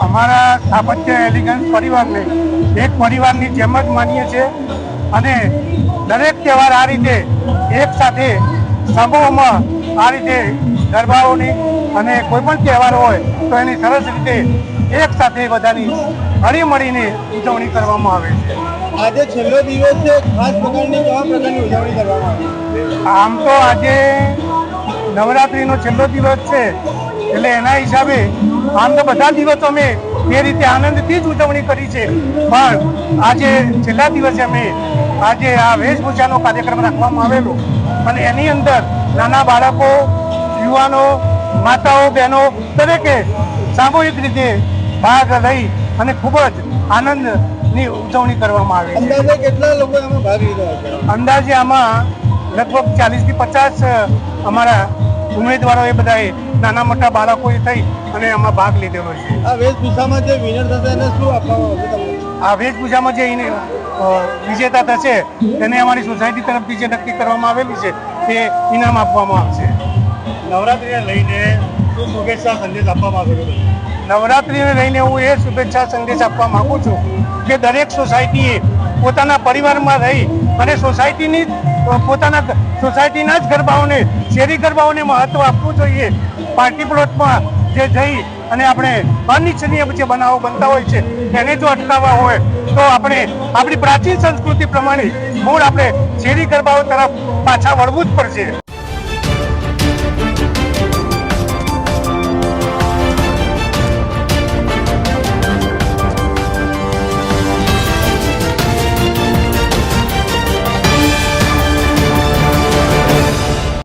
અમારા સ્થાપત્ય એલિગન્સ પરિવારને એક પરિવારની જેમ જ માનીએ છીએ અને દરેક તહેવાર આ રીતે એક સાથે સમૂહમાં આ રીતે ગરબાઓની અને કોઈ પણ તહેવાર હોય તો એની સરસ રીતે એક સાથે બધાની હળી મળીને ઉજવણી કરવામાં આવે છે. આજે છેલ્લો દિવસ છે ખાસ પ્રકારની કેવા પ્રકારની ઉજવણી કરવામાં આવે આમ તો આજે નવરાત્રીનો છેલ્લો દિવસ છે એટલે એના હિસાબે આમ તો બધા દિવસો અમે એ રીતે આનંદથી જ ઉજવણી કરી છે. પણ આજે છેલ્લા દિવસે અમે આજે આ વેશભૂષાનો કાર્યક્રમ રાખવામાં આવેલો. અને એની અંદર નાના બાળકો યુવાનો માતાઓ બહેનો દરેકે સામૂહિક રીતે ભાગ લઈ અને ખૂબ જ આનંદની ઉજવણી કરવામાં આવે છે. અંદાજે કેટલા લોકો એમાં ભાગ લીધો અંદાજે આમાં લગભગ ચાલીસથી પચાસ અમારા ઉમેદવારોએ બધાએ નાના મોટા બાળકોએ થઈ અને એમાં ભાગ લીધેલો છે. આ વેશભૂષામાં જે વિનર થશે એને શું આપવામાં આવશે આ વેશભૂષામાં જે એને વિજેતા થશે તેને અમારી સોસાયટી તરફથી જે નક્કી કરવામાં આવેલી છે તે ઇનામ આપવામાં આવશે. નવરાત્રિને લઈને શું શુભેચ્છા સંદેશ આપવા માંગો છો નવરાત્રિને લઈને હું એ શુભેચ્છા સંદેશ આપવા માગું છું કે દરેક સોસાયટીએ પોતાના પરિવારમાં રહી અને સોસાયટીની પોતાના સોસાયટીના જ ગરબાઓને, શેરી ગરબાઓને મહત્વ આપવું જોઈએ. પાર્ટી પ્લોટમાં જે જઈ અને આપણે અનિચ્છનીય જે બનાવો બનતા હોય છે, એને જો અટકાવવા હોય, તો આપણે આપણી પ્રાચીન સંસ્કૃતિ પ્રમાણે મૂળ આપણે શેરી ગરબાઓ તરફ પાછા વળવું જ પડશે.